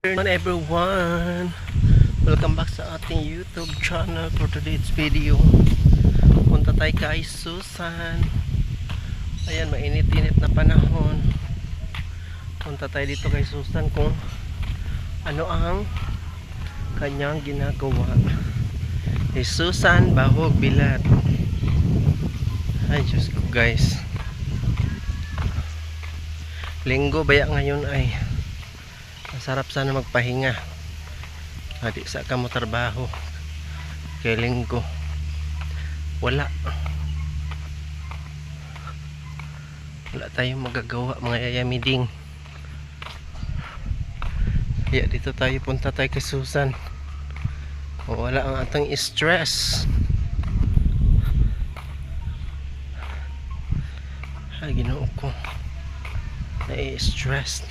afternoon everyone. Welcome back sa ating youtube channel for today's video. Punta tayo kay Susan. Ayan mainit-init na panahon. Punta tayo dito kay Susan kung ano ang kanyang ginagawa. Kay Susan Bahog Bilat. Ay Diyos ko guys. Linggo baya ngayon ay Masarap sana magpahinga. Hadi sa ka mo trabaho. Kailing ko. Wala. Wala tayong magagawa mga yayamiding. Kaya dito tayo punta tayo kay Susan. Wala ang atang stress. Ay ginoo ko. Na-stressed.